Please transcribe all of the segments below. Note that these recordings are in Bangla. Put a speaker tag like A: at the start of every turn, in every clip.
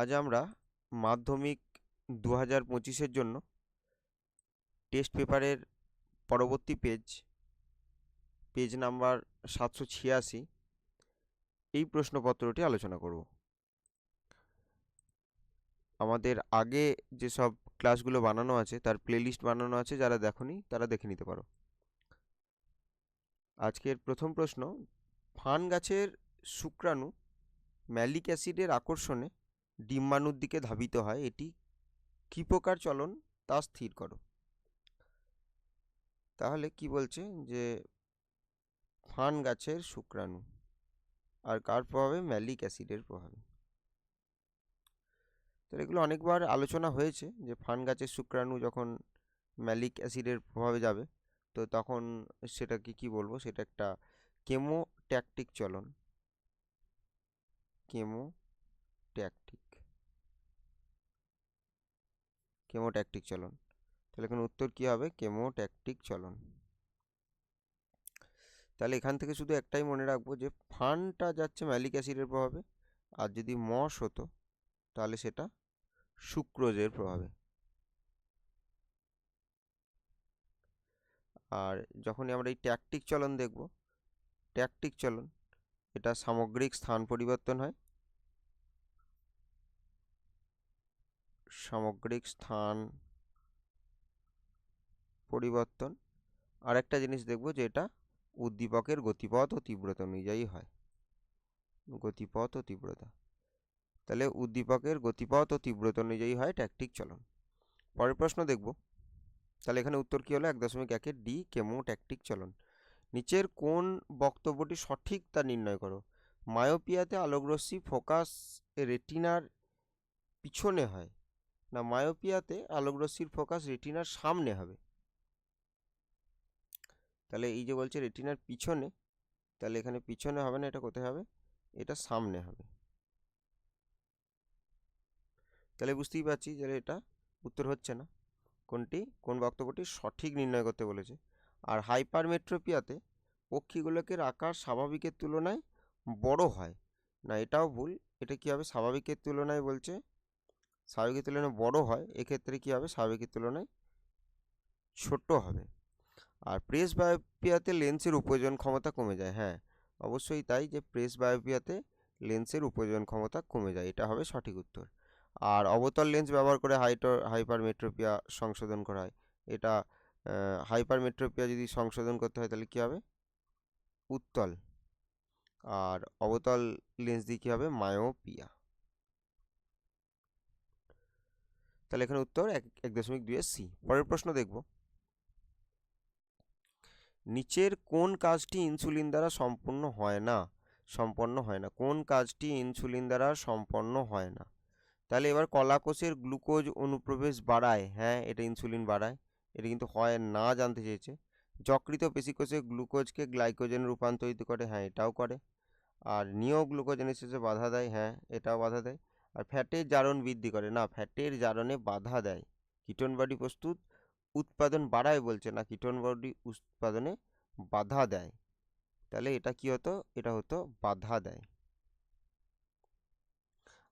A: আজ আমরা মাধ্যমিক দু হাজার পঁচিশের জন্য টেস্ট পেপারের পরবর্তী পেজ পেজ নাম্বার সাতশো ছিয়াশি, এই প্রশ্নপত্রটি আলোচনা করব। আমাদের আগে যেসব ক্লাসগুলো বানানো আছে, তার প্লেলিস্ট বানানো আছে, যারা দেখনি, তারা দেখে নিতে পারো। আজকের প্রথম প্রশ্ন, ফান গাছের শুক্রাণু ম্যালিক অ্যাসিডের আকর্ষণে ডিম্বাণুর দিকে ধাবিত হয়, এটি কী প্রকার চলন তা স্থির করো। তাহলে কি বলছে যে, ফান গাছের শুক্রাণু, আর কার প্রভাবে? ম্যালিক অ্যাসিডের প্রভাবে। তো এগুলো অনেকবার আলোচনা হয়েছে যে, ফান গাছের শুক্রাণু যখন ম্যালিক অ্যাসিডের প্রভাবে যাবে, তো তখন সেটাকে কি বলব? সেটা একটা কেমোট্যাকটিক চলন। কেমোট্যাকটিক। কেমোট্যাকটিক চলন। তাহলে এখানে উত্তর কি হবে? কেমোট্যাকটিক চলন। তাহলে এখান থেকে শুধু একটাই মনে রাখব যে, ফানটা যাচ্ছে ম্যালিক অ্যাসিডের প্রভাবে, আর যদি মশ হতো, তাহলে সেটা সুক্রোজের প্রভাবে। আর যখনই আমরা এই ট্যাকটিক চলন দেখব, ট্যাকটিক চলন, এটা সামগ্রিক স্থান পরিবর্তন হয় সামগ্রিক স্থান পরিবর্তন। আর একটা জিনিস দেখব যে এটা উদ্দীপকের গতিপথ ও তীব্রতা অনুযায়ী হয়। গতিপথ ও তীব্রতা। তাহলে উদ্দীপকের গতিপথ ও তীব্রতা অনুযায়ী হয় ট্যাকটিক চলন। পরের প্রশ্ন দেখব। তাহলে এখানে উত্তর কী হলো? এক দশমিক একের ডি কেমো ট্যাকটিক চলন। নিচের কোন বক্তব্যটি সঠিক তা নির্ণয় করো। মায়োপিয়াতে আলোকরশ্মি ফোকাস রেটিনার পিছনে হয়। না মায়োপিয়াতে আলোকরশ্মির ফোকাস রেটিনার সামনে হবে। তাহলে এই যে বলছে রেটিনার পিছনে, তাহলে এখানে পিছনে হবে না, এটা কোথায় হবে? এটা সামনে হবে। তাহলে বুঝতেই পারছি যে এটা উত্তর হচ্ছে না। কোনটি? কোন বক্তব্যটি সঠিক নির্ণয় করতে বলেছে। আর হাইপারমেট্রোপিয়াতে পক্ষীগুলোকে আকার স্বাভাবিকের তুলনায় বড় হয়। না, এটাও ভুল, এটা কী হবে? স্বাভাবিকের তুলনায় বলছে স্বাভাবিকের তুলনায় বড় হয়, এক্ষেত্রে কী হবে? স্বাভাবিকের তুলনায় ছোট হবে। আর প্রেস বায়োপিয়াতে লেন্সের উপযোজন ক্ষমতা কমে যায় হ্যাঁ। অবশ্যই তাই যে প্রেস বায়োপিয়াতে লেন্সের উপযোজন ক্ষমতা কমে যায়, এটা হবে সঠিক উত্তর। আর অবতল লেন্স ব্যবহার করে হাইটো হাইপারমেট্রোপিয়া সংশোধন করা হয়। এটা হাইপারমেট্রোপিয়া যদি সংশোধন করতে হয় তাহলে কী হবে? উত্তল। আর অবতল লেন্স দিয়ে কী হবে? মায়োপিয়া তাহলে এখানে উত্তর এক এক দশমিক দুইয়ের সি পরের প্রশ্ন দেখব। নিচের কোন কাজটি ইনসুলিন দ্বারা সম্পূর্ণ হয় না? সম্পন্ন হয় না। কোন কাজটি ইনসুলিন দ্বারা সম্পন্ন হয় না? তাহলে এবার কলাকোষের গ্লুকোজ অনুপ্রবেশ বাড়ায়। হ্যাঁ এটা ইনসুলিন বাড়ায়। এটা কিন্তু হয় না জানতে চেয়েছে। যকৃত পেশিকোষে গ্লুকোজকে গ্লাইকোজেনে রূপান্তরিত করে। হ্যাঁ এটাও করে। আর নিও গ্লুকোজেনেসিসে বাধা দেয়। হ্যাঁ এটাও বাধা দেয়। আর ফ্যাটের জারণ বৃদ্ধি করে। না, ফ্যাটের জারণে বাধা দেয়। কিটোন বডি প্রস্তুত, উৎপাদন বাড়ায় বলছে না, কিটোন বডি উৎপাদনে বাধা দেয়। তাহলে এটা কি হতো? এটা হতো বাধা দেয়।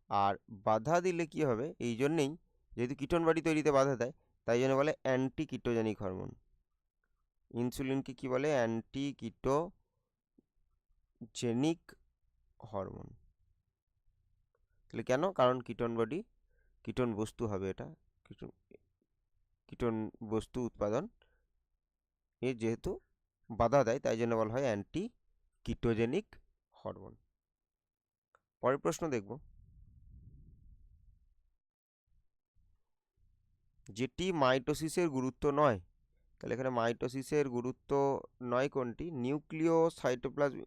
A: আর বাধা দিলে কি হবে? এই জন্যেই যেহেতু কিটোন বডি তৈরিতে বাধা দেয়, তাই জন্য বলে অ্যান্টি কিটোজেনিক হরমোন। ইনসুলিনকে কি বলে? Anti ketogenic hormone. তাহলে কেন? কারণ কিটোন বডি কিটোন বস্তু হবে এটা। কিটোন কিটোন বস্তু উৎপাদন এ যেহেতু বাধা দেয়, তাই জন্য বলা হয় অ্যান্টি কিটোজেনিক হরমোন পরের প্রশ্ন দেখব। যেটি মাইটোসিসের গুরুত্ব নয়, তাহলে এখানে মাইটোসিসের গুরুত্ব নয় কোনটি? নিউক্লিও সাইটোপ্লাজম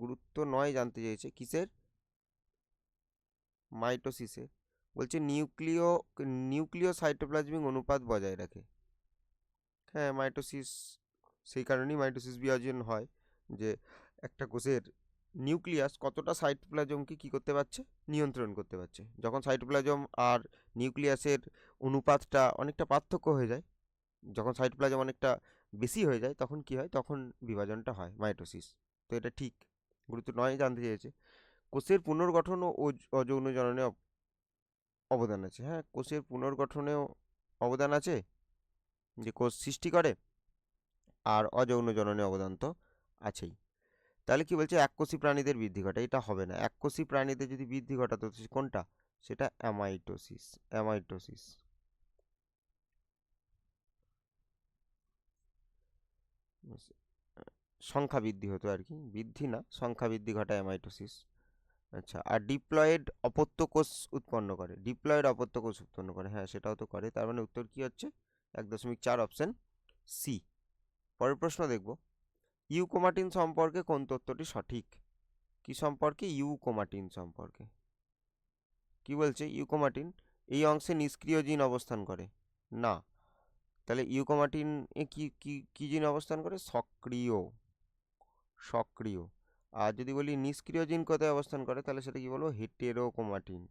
A: গুরুত্ব নয় জানতে চেয়েছে, কিসের? মাইটোসিসের বলছে নিউক্লিয় নিউক্লিয় সাইটোপ্লাজমিক অনুপাত বজায় রাখে। হ্যাঁ মাইটোসিস, সেই কারণেই মাইটোসিস বিভাজন হয় যে একটা কোষের নিউক্লিয়াস কতটা সাইটোপ্লাজমকে কী করতে পারছে? নিয়ন্ত্রণ করতে পারছে। যখন সাইটোপ্লাজম আর নিউক্লিয়াসের অনুপাতটা অনেকটা পার্থক্য হয়ে যায়, যখন সাইটোপ্লাজম অনেকটা বেশি হয়ে যায়, তখন কি হয়? তখন বিভাজনটা হয় মাইটোসিস। তো এটা ঠিক, গুরুত্ব নয়, জানতে চেয়েছে। কোষের পুনর্গঠন ও অযৌন জননে অবদান আছে। হ্যাঁ কোষের পুনর্গঠনেও অবদান আছে যে কোষ সৃষ্টি করে আর অযৌন জননে অবদান তো আছেই। তাহলে কি বলছে? এককোষী প্রাণীদের বৃদ্ধি ঘটায়। এটা হবে না। এককোষী প্রাণীদের যদি বৃদ্ধি ঘটাতো কোনটা? সেটা অ্যামাইটোসিস অ্যামাইটোসিস। সংখ্যা বৃদ্ধি হতো আর কি। বৃদ্ধি না, সংখ্যা বৃদ্ধি ঘটায় অ্যামাইটোসিস। আচ্ছা আর ডিপ্লয়েড অপত্য কোষ উৎপন্ন করে। ডিপ্লয়েড অপত্য কোষ উৎপন্ন করে হ্যাঁ সেটাও তো করে। তার মানে উত্তর কি হচ্ছে? এক দশমিক চার অপশন সি পরের প্রশ্ন দেখব। ইউকোমাটিন সম্পর্কে কোন তথ্যটি সঠিক? কি সম্পর্কে? ইউকোমাটিন সম্পর্কে। কি বলছে? ইউকোমাটিন, এই অংশে নিষ্ক্রিয় জিন অবস্থান করে। না। তাহলে ইউকোমাটিন এ কি কি কি জিন অবস্থান করে? সক্রিয়। সক্রিয়। আর যদি বলি নিষ্ক্রিয় জিন কোথায় অবস্থান করে, তাহলে সেটা কি বলব? হেটেরোকোমাটিন।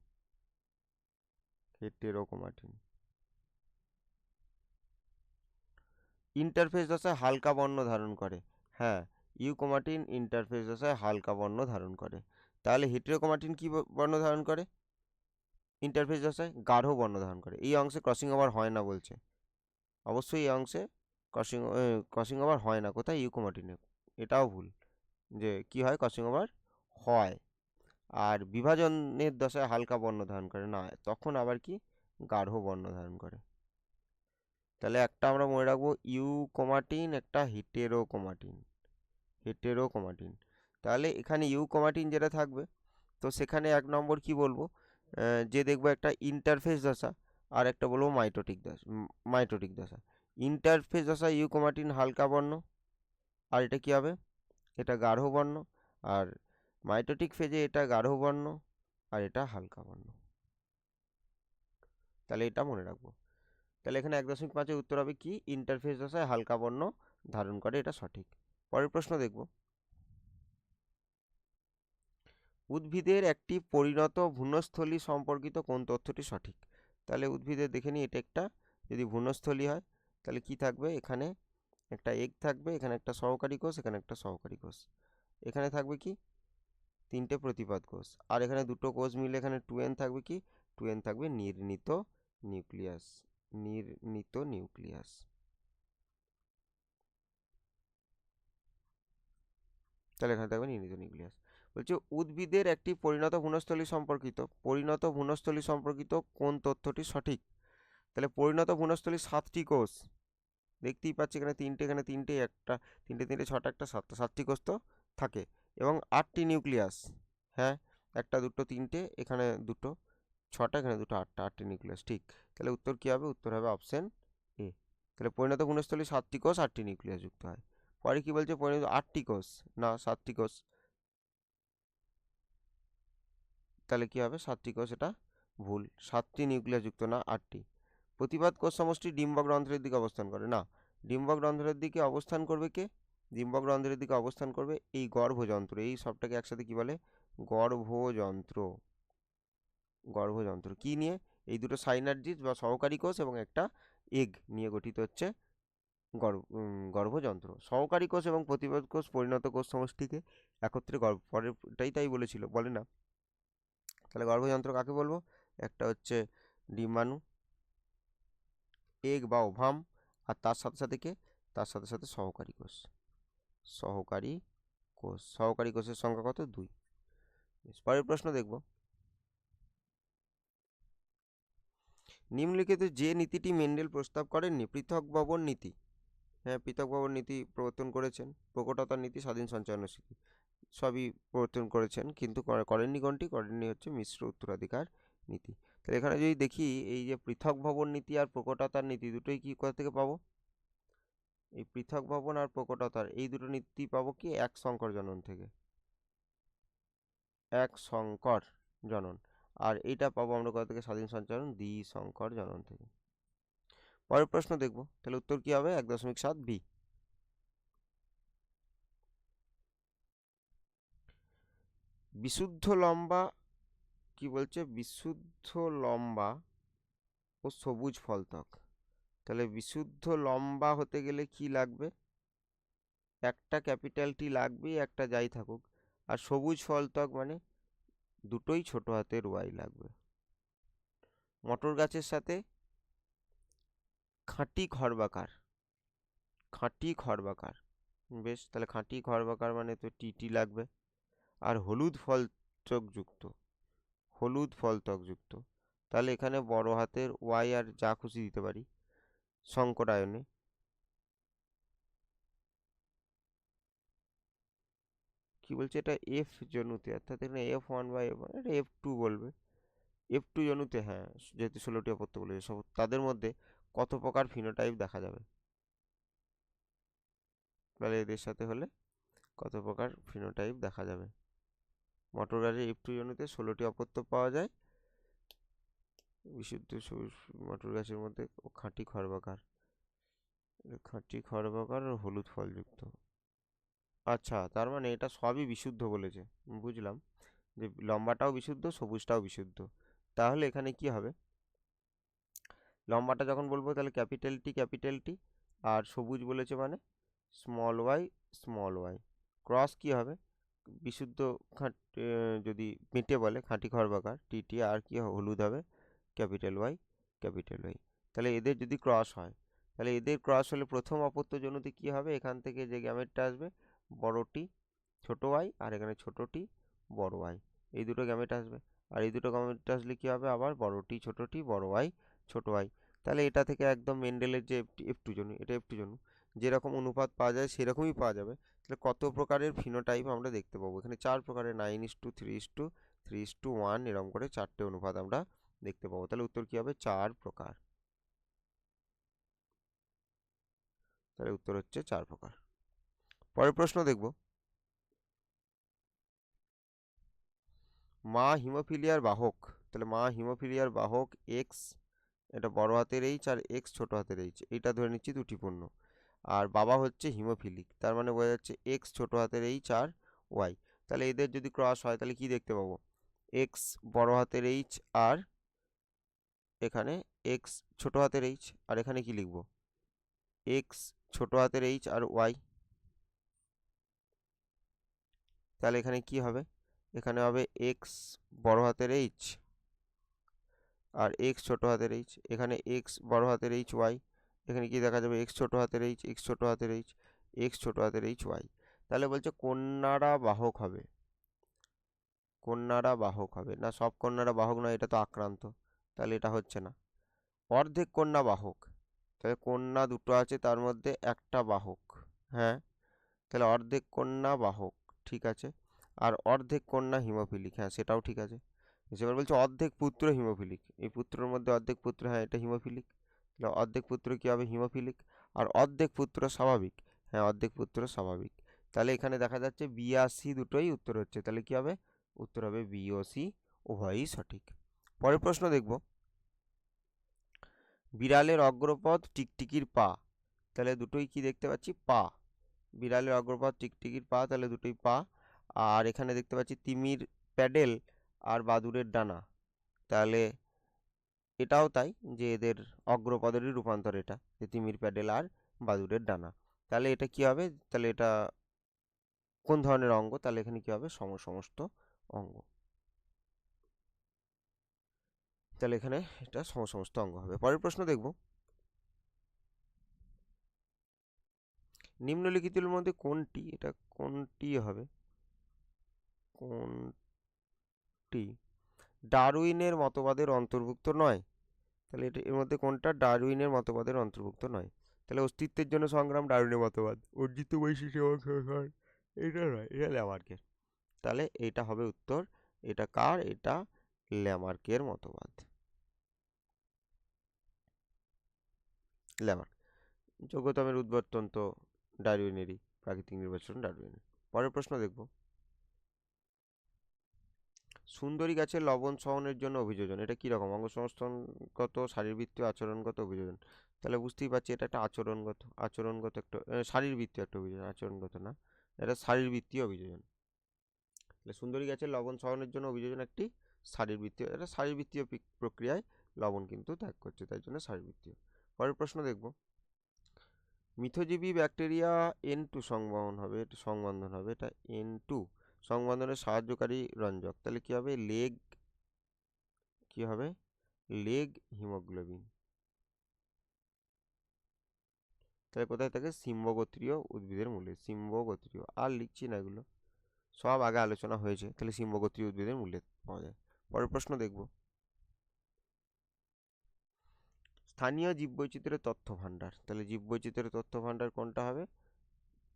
A: হেটেরোকোমাটিন। ইন্টারফেস দশায় হালকা বর্ণ ধারণ করে। হ্যাঁ ইউকোমাটিন ইন্টারফেস দশায় হালকা বর্ণ ধারণ করে। তাহলে হেটেরোকোমাটিন কি বর্ণ ধারণ করে? ইন্টারফেস দশায় গাঢ় বর্ণ ধারণ করে। এই অংশে ক্রসিং ওভার হয় না বলছে। অবশ্যই এই অংশে ক্রসিং ক্রসিং ওভার হয় না। কোথায়? ইউকোমাটিনে। এটাও ভুল। যে কি হয়? ক্রসিং ওভার হয়। আর বিভাজনের দশায় হালকা বর্ণ ধারণ করে। না, তখন আবার কি? গাঢ় বর্ণ ধারণ করে। তাহলে একটা আমরা মনে রাখব ইউকোমাটিন একটা হিটেরোকোমাটিন হেটেরোকোমাটিন তাহলে এখানে ইউকোমাটিন যেটা থাকবে, তো সেখানে এক নম্বর কি বলব? যে দেখব একটা ইন্টারফেস দশা, আর একটা বলব মাইটোটিক দশা মাইটোটিক দশা। ইন্টারফেস দশা ইউ ইউকোমাটিন হালকা বর্ণ, আর এটা কি হবে? এটা গাঢ় বর্ণ আর মাইটোটিক ফেজে এটা গাঢ় বর্ণ আর এটা হালকা বর্ণ। তাহলে এটা মনে রাখব। তাহলে এখানে এক দশমিক পাঁচের উত্তর হবে কি? ইন্টারফেস দশায় হালকা বর্ণ ধারণ করে, এটা সঠিক। পরের প্রশ্ন দেখব। উদ্ভিদের একটি পরিণত ভ্রূণস্থলী সম্পর্কিত কোন তথ্যটি সঠিক? তাহলে উদ্ভিদের দেখে নিই, এটা একটা যদি ভ্রূণস্থলী হয়, তাহলে কি থাকবে? এখানে একটা এগ থাকবে, এখানে একটা সহকারী কোষ, এখানে একটা সহকারী কোষ। এখানে থাকবে কি? তিনটে প্রতিপাদ কোষ। আর এখানে দুটো কোষ মিলে এখানে টু এন থাকবে কি? টু এন থাকবে নির্ণীত নিউক্লিয়াস নির্ণীত নিউক্লিয়াস। তাহলে এখানে থাকবে নির্ণীত নিউক্লিয়াস। বলছে উদ্ভিদের একটি পরিণত ভ্রূণস্থলী সম্পর্কিত, পরিণত ভ্রূণস্থলী সম্পর্কিত কোন তথ্যটি সঠিক? তাহলে পরিণত ভ্রূণস্থলী সাতটি কোষ। দেখতেই পাচ্ছি এখানে তিনটে এখানে তিনটে, একটা, তিনটে তিনটে, ছটা, একটা, সাতটা, সাতটি কোষ তো থাকে এবং আটটি নিউক্লিয়াস। হ্যাঁ একটা, দুটো, তিনটে, এখানে দুটো, ছটা, এখানে দুটো, আটটা, আটটি নিউক্লিয়াস। ঠিক, তাহলে উত্তর কী হবে? উত্তর হবে অপশন এ। তাহলে পরিণত গুণস্থলী সাতটি কোষ, আটটি নিউক্লিয়াস যুক্ত হয়। পরে কি বলছে? পরিণত আটটি কোষ। না, সাতটি কোষ। তাহলে কি হবে? সাতটি কোষ এটা ভুল। সাতটি নিউক্লিয়াস যুক্ত না, আটটি। প্রতিবাদ কোষ সমষ্টি ডিম্বক রন্ধ্রের দিকে অবস্থান করে, না? ডিম্বক রন্ধ্রের দিকে অবস্থান করবে কে? ডিম্বক রন্ধ্রের দিকে অবস্থান করবে এই গর্ভযন্ত্র, এই সবটাকে একসাথে কি বলে? গর্ভযন্ত্র। গর্ভযন্ত্র কি নিয়ে? এই দুটো সাইনার্জিস বা সহকারী কোষ এবং একটা এগ নিয়ে গঠিত হচ্ছে গর্ভ গর্ভযন্ত্র। সহকারী কোষ এবং প্রতিবাদ কোষ পরিণত কোষ সমষ্টিকে একত্রে গর্ভ, পরেরটাই তাই বলেছিল, বলে না? তাহলে গর্ভযন্ত্র কাকে বলব? একটা হচ্ছে ডিম্বাণু এগ বা ওভাম আর তার সাথে সাথে কে তার সাথে সাথে সহকারী কোষ সহকারী কোষ সহকারী কোষের সংখ্যা কত দুই পরের প্রশ্ন দেখব নিম্নলিখিত যে নীতিটি মেন্ডেল প্রস্তাব করেননি পৃথক ভবন নীতি হ্যাঁ পৃথক ভবন নীতি প্রবর্তন করেছেন প্রকটতার নীতি স্বাধীন সঞ্চয়নের নীতি সবই প্রবর্তন করেছেন কিন্তু করে- করেননি কোনটি? করেননি হচ্ছে মিশ্র উত্তরাধিকার নীতি। তাহলে এখানে যদি দেখি এই যে পৃথক ভবন নীতি আর প্রকটতার নীতি দুটোই কি কোথা থেকে পাবো? এই পৃথক ভবন আর প্রকটতার, এই দুটো নীতি পাবো কি এক সংকর জনন থেকে। এক সংকর জনন। আর এইটা পাবো আমরা কোথা থেকে? স্বাধীন সঞ্চালন দ্বি সংকর জনন থেকে। পরের প্রশ্ন দেখব। তাহলে উত্তর কি হবে? এক দশমিক সাত বি। বিশুদ্ধ লম্বা কি বলছে? বিশুদ্ধ লম্বা ও সবুজ ফলত্বক তাহলে বিশুদ্ধ লম্বা হতে গেলে কি লাগবে? একটা ক্যাপিটাল টি লাগবেই, একটা যাই থাকুক। আর সবুজ ফলত্বক মানে দুটোই ছোট হাতের ওয়াই লাগবে। মটর গাছের সাথে খাঁটি খড়বাকার। খাঁটি খড়বাকার। বেশ, তাহলে খাঁটি খড়বাকার মানে তো টিটি লাগবে। আর হলুদ ফল যুক্ত। হলুদ ফল যুক্ত। তাহলে এখানে বড় হাতের ওয়াই আর যা খুশি দিতে পারি। সংকরায়নে কি বলছে এটা? এফ জনুতে, অর্থাৎ এখানে F one by F one এটা এফ টু বলবে। এফ টু জনুতে হ্যাঁ যেহেতু ষোলোটি অপত্য বলেছে, সব তাদের মধ্যে কত প্রকার ফিনোটাইপ দেখা যাবে? তাহলে এদের সাথে হলে কত প্রকার ফিনোটাইপ দেখা যাবে? মটর এফ টু জনুতে ষোলোটি অপত্য পাওয়া যায়। বিশুদ্ধ মটর গাছের মধ্যে খাঁটি খড়বাকার খাঁটি খড়বাকার আর হলুদ ফলযুক্ত। আচ্ছা তার মানে এটা সবই বিশুদ্ধ বলেছে, বুঝলাম। যে লম্বাটাও বিশুদ্ধ, সবুজটাও বিশুদ্ধ। তাহলে এখানে কি হবে? লম্বাটা যখন বলব তাহলে ক্যাপিটাল টি ক্যাপিটাল টি আর সবুজ বলেছে মানে small Y small Y cross কি হবে? বিশুদ্ধ খাঁট যদি মেটে বলে খাঁটি খড়বাকার টি টি, আর কি হলুদ হবে, ক্যাপিটাল ওয়াই ক্যাপিটাল ওয়াই। তাহলে এদের যদি ক্রস হয়, তাহলে এদের ক্রস হলে প্রথম অপত্য জনুতে কী হবে? এখান থেকে যে গ্যামেটটা আসবে বড়টি ছোটো ওয়াই, আর এখানে ছোটোটি বড় ওয়াই। এই দুটো গ্যামেট আসবে। আর এই দুটো গ্যামেট আসলে কী হবে? আবার বড়টি ছোটোটি বড় ওয়াই, ছোটো ওয়াই। তাহলে এটা থেকে একদম মেন্ডেলের যে এফ টু জনু এটা এফ টু জনু যেরকম অনুপাত পাওয়া যায় সেরকমই পাওয়া যাবে। তাহলে কত প্রকারের ফিনোটাইপ আমরা দেখতে পাবো? এখানে চার প্রকারের nine is to three is to three is to one এরকম করে চারটে অনুপাত আমরা দেখতে পাবো। তাহলে উত্তর কী হবে? চার প্রকার। তাহলে উত্তর হচ্ছে চার প্রকার। পরের প্রশ্ন দেখব। মা হিমোফিলিয়ার বাহক, তাহলে মা হিমোফিলিয়ার বাহক এক্স এটা বড় হাতের এইচ আর এক্স ছোট হাতের এইচ এইটা ধরে নিচ্ছি দুটি পূর্ণ আর বাবা হচ্ছে হিমোফিলিক। তার মানে বোঝা যাচ্ছে এক্স ছোটো হাতের এইচ আর ওয়াই তাহলে এদের যদি ক্রস হয়, তাহলে কি দেখতে পাবো? এক্স বড় হাতের এইচ আর এখানে এক্স ছোট হাতের এইচ আর এখানে কি লিখব? এক্স ছোট হাতের এইচ আর ওয়াই তাহলে এখানে কি হবে? এখানে হবে এক্স বড় হাতের এইচ আর এক্স ছোট হাতের এইচ এখানে এক্স বড় হাতের এইচ ওয়াই এখানে কি দেখা যাবে এক্স ছোট হাতের এইচ এক্স ছোট হাতের এইচ এক্স ছোট হাতের এইচ ওয়াই তাহলে বলছে কন্যারা বাহক হবে। কন্যারা বাহক হবে। না, সব কন্যারা বাহক নয়, এটা তো আক্রান্ত। তাহলে এটা হচ্ছে না। অর্ধেক কন্যা বাহক। তাহলে কন্যা দুটো আছে, তার মধ্যে একটা বাহক। হ্যাঁ? তাহলে অর্ধেক কন্যা বাহক, ঠিক আছে? আর অর্ধেক কন্যা হিমোফিলিক হ্যাঁ সেটাও ঠিক আছে। এবার বলছে অর্ধেক পুত্র হিমোফিলিক। এই পুত্রের মধ্যে অর্ধেক পুত্র হ্যাঁ এটা হিমোফিলিক। তাহলে অর্ধেক পুত্র কী হবে হিমোফিলিক? আর অর্ধেক পুত্র স্বাভাবিক? হ্যাঁ অর্ধেক পুত্র স্বাভাবিক। তাহলে এখানে দেখা যাচ্ছে বি আর সি দুটোই উত্তর হচ্ছে। তাহলে কী হবে? উত্তর হবে বি ও সি উভয়ই সঠিক। পরের প্রশ্ন দেখব। বিড়ালের অগ্রপথ টিকটিকির পা। তাহলে দুটোই কি দেখতে পাচ্ছি? পা। বিড়ালের অগ্রপথ টিকটিকির পা, তাহলে দুটোই পা। আর এখানে দেখতে পাচ্ছি তিমির প্যাডেল আর বাদুরের ডানা। তাহলে এটাও তাই যে এদের অগ্রপদেরই রূপান্তর এটা, যে তিমির প্যাডেল আর বাদুরের ডানা। তাহলে এটা কি হবে? তাহলে এটা কোন ধরনের অঙ্গ? তাহলে এখানে কি হবে? সম সমস্ত অঙ্গ। তাহলে এখানে এটা সম সমস্ত অঙ্গ হবে। পরের প্রশ্ন দেখব। নিম্নলিখিতগুলোর মধ্যে কোনটি? এটা কোনটি হবে? কোনটি? ডারউইনের মতবাদের অন্তর্ভুক্ত নয়। তাহলে এটা, এর মধ্যে কোনটা? ডারউইনের মতবাদের অন্তর্ভুক্ত নয়। তাহলে অস্তিত্বের জন্য সংগ্রাম ডারউইনের মতবাদ। অর্জিত বৈশিষ্ট্য এটা নয়, এটা ল্যামার্কের। তাহলে এটা হবে উত্তর। এটা কার? এটা ল্যামার্কের মতবাদ। ল্যামার্ক। যোগ্যতমের উদ্বর্তন তো ডারউইনেরই, প্রাকৃতিক নির্বাচন ডারউইনের। পরের প্রশ্ন দেখব। সুন্দরী গাছের লবণ সহনের জন্য অভিযোজন। এটা কীরকম অঙ্গসংস্থানগত, শারীরবৃত্তীয় আচরণগত অভিযোজন। তাহলে বুঝতেই পারছি এটা একটা আচরণগত আচরণগত একটা শারীরবৃত্তীয় একটা অভিযোজন, আচরণগত না। এটা শারীরবৃত্তীয় অভিযোজন। তাহলে সুন্দরী গাছের লবণ সহনের জন্য অভিযোজন একটি শারীরবৃত্তীয়, এটা শারীরবৃত্তীয় প্রক্রিয়ায় লবণ কিন্তু ত্যাগ করছে, তাই জন্য শারীরবৃত্তীয়। পরের প্রশ্ন দেখব। মিথজীবী ব্যাকটেরিয়া এন টু সংবহন হবে, এটা সংবন্ধন হবে, এটা এন টু সংবন্ধনের সাহায্যকারী রঞ্জক। তাহলে কি হবে? লেগ কী হবে? Leghaemoglobin. তাহলে কোথায় থাকে? সিম্বগোত্রীয় উদ্ভিদের মূলে। সিম্বগোত্রীয়। আর লিখছি না এগুলো। সব আগে আলোচনা হয়েছে। তাহলে সিম্বগোত্রীয় উদ্ভিদের মূল্যে পাওয়া যায়। পরের প্রশ্ন দেখব। স্থানীয় জীববৈচিত্র্যের তথ্য ভাণ্ডার তাহলে জীববৈচিত্র্যের তথ্য ভাণ্ডার কোনটা হবে?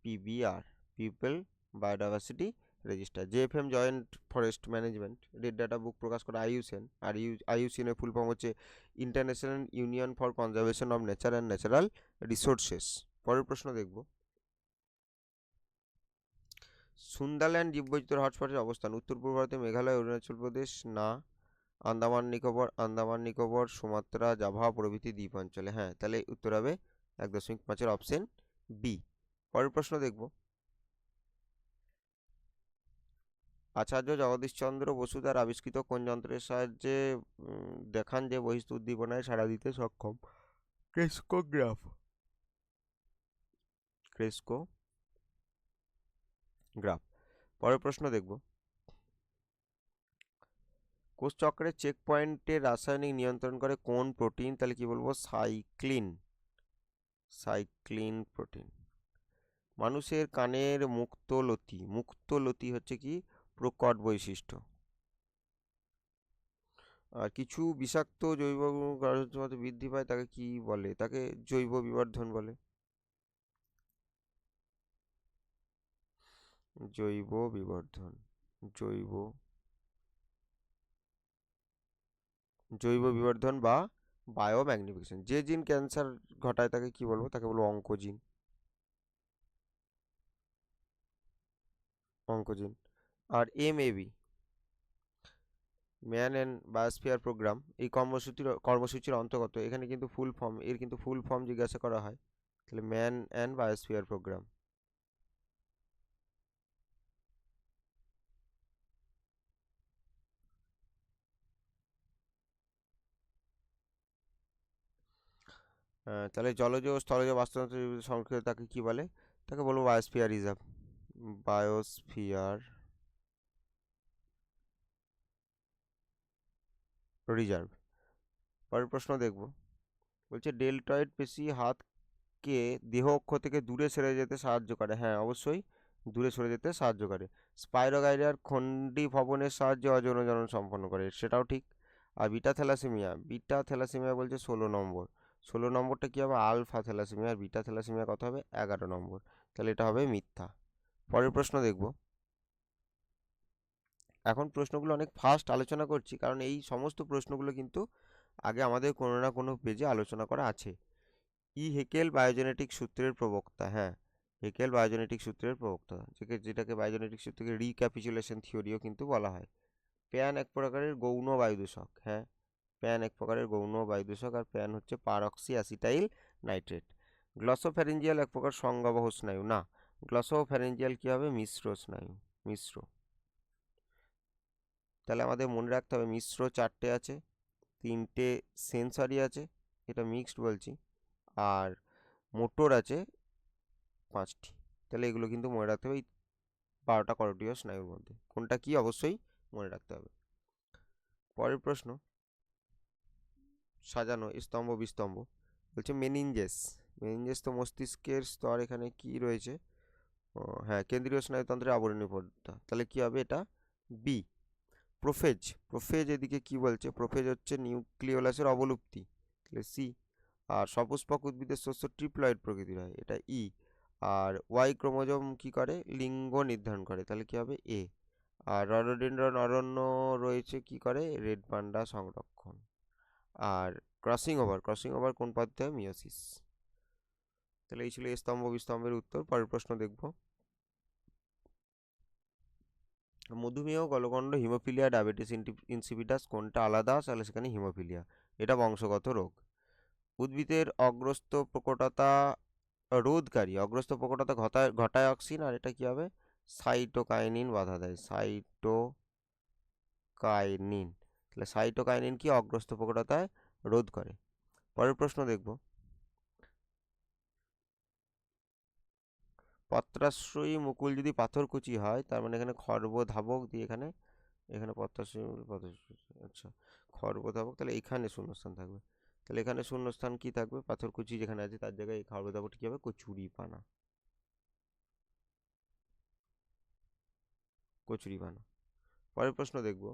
A: PBR, people biodiversity register JFM joint forest management red data book প্রকাশ করে আইইউসিএন আর ইউ আইইউসিএনের ফুল ফর্ম হচ্ছে international union for conservation of nature and natural resources পরের প্রশ্ন দেখব। সুন্দারল্যান্ড জীববৈচিত্র্য হটস্পটের অবস্থান। উত্তর পূর্ব ভারতে মেঘালয়, অরুণাচল প্রদেশ, না, আন্দামান, নিকোবর আন্দামান, নিকোবর, সুমাত্রা, জাভা, প্রভৃতি দ্বীপ অঞ্চলে। হ্যাঁ তাহলে উত্তর হবে এক দশমিক পাঁচের অপশন বি পরের প্রশ্ন দেখব। আচার্য জগদীশচন্দ্র বসু তার আবিষ্কৃত কোন যন্ত্রের সাহায্যে দেখান যে বহিস্থ উদ্দীপনায় সাড়া দিতে সক্ষম? Crescograph cresco graph. পরের প্রশ্ন দেখব। কোষচক্রের চেক পয়েন্টে রাসায়নিক নিয়ন্ত্রণ করে কোন প্রোটিন? তাহলে কি বলব? সাইক্লিন। Cyclin protein. মানুষের কানের মুক্তলতি। মুক্তলতি হচ্ছে কি? প্রকট বৈশিষ্ট্য। আর কিছু বিষাক্ত জৈব মতো বৃদ্ধি পায়, তাকে কি বলে? তাকে জৈব বিবর্ধন বলে। জৈব বিবর্ধন। জৈব জৈব বিবর্ধন বা বায়োম্যাগনিফিকেশন যে জিন ক্যান্সার ঘটায়, তাকে কি বলব? তাকে বলব oncogene oncogene R M AB man and biosphere programme এই কর্মসূচির কর্মসূচির অন্তর্গত, এখানে কিন্তু ফুল ফর্ম এর কিন্তু ফুল ফর্ম জিজ্ঞাসা করা হয়। তাহলে ম্যান অ্যান্ড বায়োস্ফিয়ার প্রোগ্রাম তাহলে জলজ ও স্থলজ বাস্তুতন্ত্র সংরক্ষিত তাকে কি বলে? তাকে বলব বায়োস্ফিয়ার রিজার্ভ বায়োস্ফিয়ার রিজার্ভ পরের প্রশ্ন দেখব। বলছে ডেল্টয়েড পেশি হাতকে দেহ অক্ষ থেকে দূরে সরে যেতে সাহায্য করে। হ্যাঁ অবশ্যই দূরে সরে যেতে সাহায্য করে। স্পাইরোগাইডার খন্ডি ভবনের সাহায্যে অজনজনন সম্পন্ন করে। সেটাও ঠিক। আর বিটা থ্যালাসেমিয়া বিটা থ্যালাসেমিয়া বলছে ষোলো নম্বর। ষোলো নম্বরটা কী হবে? আলফা থ্যালাসেমিয়া আর বিটা থ্যালাসেমিয়া কত হবে? এগারো নম্বর। তাহলে এটা হবে মিথ্যা। পরের প্রশ্ন দেখব। এখন প্রশ্নগুলো অনেক ফাস্ট আলোচনা করছি, কারণ এই সমস্ত প্রশ্নগুলো কিন্তু আগে আমাদের কোনো না কোনো পেজে আলোচনা করা আছে। ই হেকেল বায়োজেনেটিক সূত্রের প্রবক্তা হ্যাঁ হেকেল বায়োজেনেটিক সূত্রের প্রবক্তা, যেকে যেটাকে বায়োজেনেটিক সূত্রকে রিক্যাপিচুলেশন থিওরিও কিন্তু বলা হয়। প্যান এক প্রকারের গৌণ বায়ুদূষক হ্যাঁ প্যান এক প্রকারের গৌণ বায়ুদূষক আর প্যান হচ্ছে পারক্সি অ্যাসিটাইল নাইট্রেট। গ্লসোফ্যারেঞ্জিয়াল এক প্রকার সংজ্ঞাবহ স্নায়ু, না গ্লসোফ্যারেঞ্জিয়াল কী হবে? মিশ্র স্নায়ু, মিশ্র। তাহলে আমাদের মনে রাখতে হবে মিশ্র চারটে আছে, তিনটে সেন্সরি আছে, এটা মিক্সড বলছি, আর মোটর আছে পাঁচটি। তাহলে এগুলো কিন্তু মনে রাখতে হবে এই বারোটা করটীয় স্নায়ুর মধ্যে। কোনটা কি অবশ্যই মনে রাখতে হবে। পরের প্রশ্ন, সাজানো স্তম্ভ বিস্তম্ভ, বলছে মেনিনজেস মেনিনজেস তো মস্তিষ্কের স্তর এখানে কি রয়েছে? হ্যাঁ কেন্দ্রীয় স্নায়ুতন্ত্রের আবরণী পর্দা তাহলে কি হবে এটা? বি প্রোফেজ প্রোফেজ এদিকে কি বলছে? প্রোফেজ হচ্ছে নিউক্লিওলাসের অবলুপ্তি, তাহলে সি আর সপুষ্পক উদ্ভিদের শস্য ট্রিপ্লয়েড প্রকৃতির হয়, এটা ই আর ওয়াই ক্রোমোজোম কি করে? লিঙ্গ নির্ধারণ করে, তাহলে কি হবে? এ আর রডোডেন্ড্রন অরণ্য রয়েছে কি করে? রেড পান্ডা সংরক্ষণ, আর ক্রসিং ওভার ক্রসিং ওভার কোন পদ্ধতি হয়? মিওসিস তাহলে এই ছিল স্তম্ভ বিস্তম্ভের উত্তর, পরের প্রশ্ন দেখব। মধুমেহ গলগণ্ড হিমোফিলিয়া, ডায়াবেটিস ইনসিপিটাস কোনটা আলাদা? তাহলে সেখানে হিমোফিলিয়া। এটা বংশগত রোগ। উদ্ভিদের অগ্রস্ত প্রকটতা রোধকারী। অগ্রস্ত প্রকটতা ঘটায় ঘটায় অক্সিন, আর এটা কী হবে? সাইটোকাইনিন বাধা দেয়। সাইটোকাইনিন। তাহলে সাইটোকাইনিন কি অগ্রস্ত প্রকটতায় রোধ করে? পরের প্রশ্ন দেখব। পত্রাশ্রয়ী মুকুল যদি পাথরকুচি হয়, তার মানে এখানে খর্ব ধাবক দিয়ে এখানে এখানে পত্তাশিমুল পত্তাশি আচ্ছা খর্ব ধাবক, তাহলে এখানে শূন্যস্থান থাকবে। তাহলে এখানে শূন্যস্থান কি থাকবে? পাথরকুচি যেখানে আছে, তার জায়গায় এই খড়বধাবকটি কী হবে? কচুরি পানা কচুরি পানা পরের প্রশ্ন দেখব।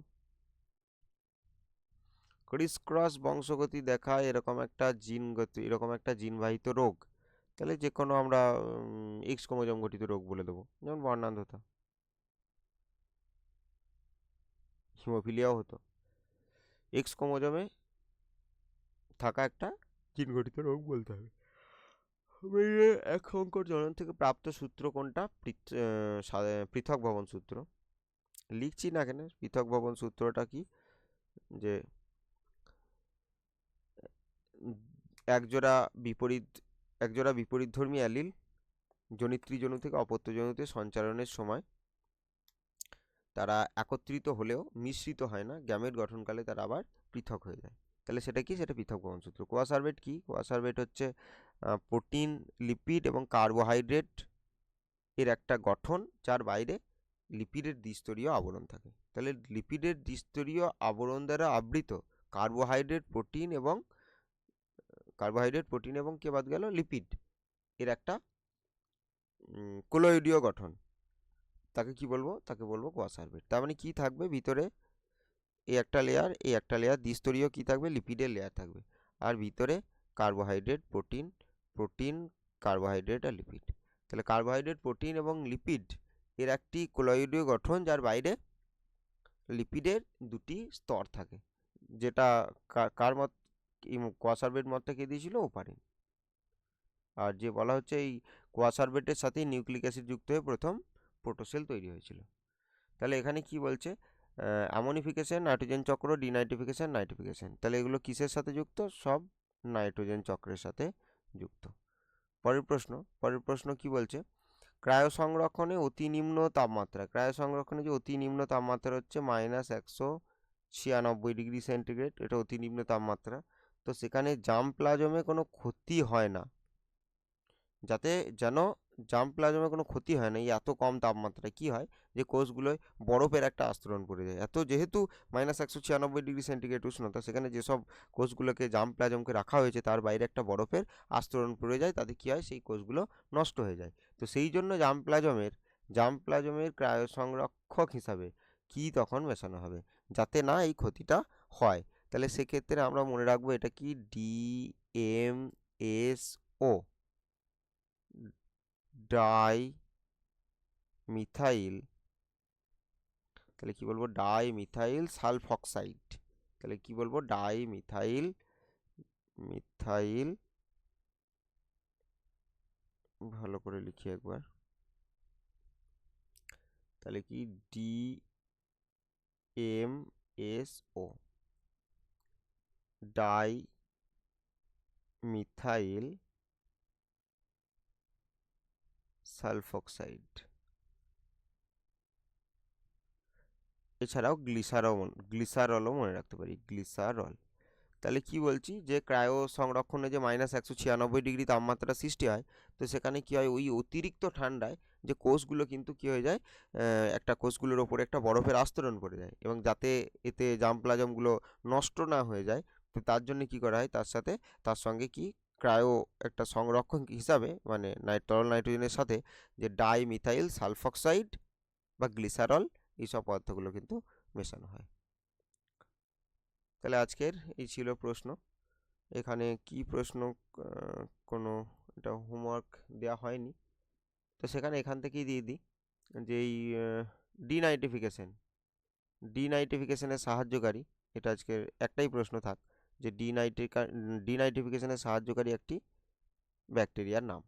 A: ক্রিস ক্রস বংশগতি দেখায় এরকম একটা জিনগতি, এরকম একটা জিনবাহিত রোগ। তাহলে যে কোনো আমরা এক্স ক্রোমোজোম গঠিত রোগ বলে দেবো। যেমন বর্ণান্ধতা। হিমোফিলিয়াও হতো। এক্স ক্রোমোজোমে থাকা একটা জিন গঠিত রোগ বলতে হবে। এক সংকর জনন থেকে প্রাপ্ত সূত্র কোনটা? পৃথক ভবন সূত্র। লিখছি না কেন? পৃথক ভবন সূত্রটা কি? যে একজোড়া বিপরীত একজোড়া বিপরীতধর্মী অ্যালিল, জনিত্রী থেকে অপত্য জনুতে সঞ্চালনের সময় তারা একত্রিত হলেও মিশ্রিত হয় না, গ্যামেট গঠনকালে তারা আবার পৃথক হয়ে যায়। তাহলে সেটা কি? সেটা পৃথক ভবন সূত্র কোয়াসার্বেট কি? কোয়াসার্বেট হচ্ছে প্রোটিন, লিপিড এবং কার্বোহাইড্রেট এর একটা গঠন যার বাইরে লিপিডের দ্বিস্তরীয় আবরণ থাকে। তাহলে লিপিডের দ্বিস্তরীয় আবরণ দ্বারা আবৃত কার্বোহাইড্রেট, প্রোটিন এবং কার্বোহাইড্রেট প্রোটিন এবং কে বাদ গেল? লিপিড এর একটা কোলোইডীয় গঠন। তাকে কি বলব? তাকে বলব কোয়াসার্বেট তার মানে কি থাকবে? ভিতরে এই একটা লেয়ার এই একটা লেয়ার দ্বিস্তরীয় কি থাকবে? লিপিডের লেয়ার থাকবে। আর ভিতরে কার্বোহাইড্রেট প্রোটিন প্রোটিন কার্বোহাইড্রেট আর লিপিড তাহলে কার্বোহাইড্রেট প্রোটিন এবং লিপিড এর একটি কোলয়েডীয় গঠন, যার বাইরে লিপিডের দুটি স্তর থাকে। যেটা কার মত কোয়াসার্বেট মতটা কে দিয়েছিল ওপারিন আর যে বলা হচ্ছে এই কোয়াসার্বেটের সাথেই নিউক্লিক অ্যাসিড যুক্ত হয়ে প্রথম প্রোটোসেল তৈরি হয়েছিল। তাহলে এখানে কি বলছে? অ্যামোনিফিকেশন, নাইট্রোজেন চক্র, ডিনাইট্রিফিকেশন, নাইট্রিফিকেশন। তাহলে এগুলো কিসের সাথে যুক্ত? সব নাইট্রোজেন চক্রের সাথে যুক্ত। পরের প্রশ্ন পরের প্রশ্ন কি বলছে? ক্রায়ো সংরক্ষণে অতি নিম্ন তাপমাত্রা ক্রায়ো সংরক্ষণে যে অতি নিম্ন তাপমাত্রা হচ্ছে মাইনাস একশো ছিয়ানব্বই ডিগ্রি সেন্টিগ্রেড, এটা অতি নিম্ন তাপমাত্রা। তো সেখানে জাম প্লাজমে কোনো ক্ষতি হয় না। যাতে যেন জাম প্লাজমে কোনো ক্ষতি হয় না, এই এত কম তাপমাত্রায় কি হয় যে কোষগুলোয় বরফের একটা আস্তরণ পড়ে যায়। এত যেহেতু মাইনাস একশো ছিয়ানব্বই ডিগ্রি সেন্টিগ্রেড উষ্ণতা, সেখানে যেসব কোষগুলোকে জাম প্লাজমকে রাখা হয়েছে তার বাইরে একটা বরফের আস্তরণ পড়ে যায়, তাতে কী হয় সেই কোষগুলো নষ্ট হয়ে যায়। তো সেই জন্য জাম প্লাজমের জাম প্লাজমের ক্রায় সংরক্ষক হিসাবে কি তখন মেশানো হবে? যাতে না এই ক্ষতিটা হয়। তাহলে সেক্ষেত্রে আমরা মনে রাখব এটা কি? D M S O dimethyl তাহলে কি বলব? Dimethyl sulphoxide. তাহলে কি বলব? ডাই মিথাইল মিথাইল ভালো করে লিখি একবার। তাহলে কি? D M S O dimethyl sulfoxide. এছাড়াও গ্লিসারল গ্লিসারলও মনে রাখতে পারি, গ্লিসারল। তাহলে কি বলছি যে ক্রায়ো সংরক্ষণে যে মাইনাস একশো ছিয়ানব্বই ডিগ্রি তাপমাত্রা সৃষ্টি হয়, তো সেখানে কি হয়, ওই অতিরিক্ত ঠান্ডায় যে কোষগুলো কিন্তু কি হয়ে যায় একটা কোষগুলোর ওপরে একটা বরফের আস্তরণ পড়ে যায় এবং যাতে এতে জাম প্লাজমগুলো নষ্ট না হয়ে যায় তার জন্য কি করা হয়? তার সাথে তার সঙ্গে কি ক্রায়ো একটা সংরক্ষণ হিসাবে মানে নাইট তরল নাইট্রোজেনের সাথে যে ডাই মিথাইল সালফক্সাইড বা গ্লিসারল এইসব পদার্থগুলো কিন্তু মেশানো হয়। তাহলে আজকের এই ছিল প্রশ্ন। এখানে কি প্রশ্ন কোনো এটা হোমওয়ার্ক দেওয়া হয়নি। তো সেখানে এখান থেকেই দিয়ে দিই যে এই ডিনাইট্রিফিকেশন ডিনাইট্রিফিকেশনের সাহায্যকারী, এটা আজকের একটাই প্রশ্ন থাক। যে ডিনাইট্রিকা ডিনাইট্রিফিকেশনের সাহায্যকারী একটি ব্যাকটেরিয়ার নাম।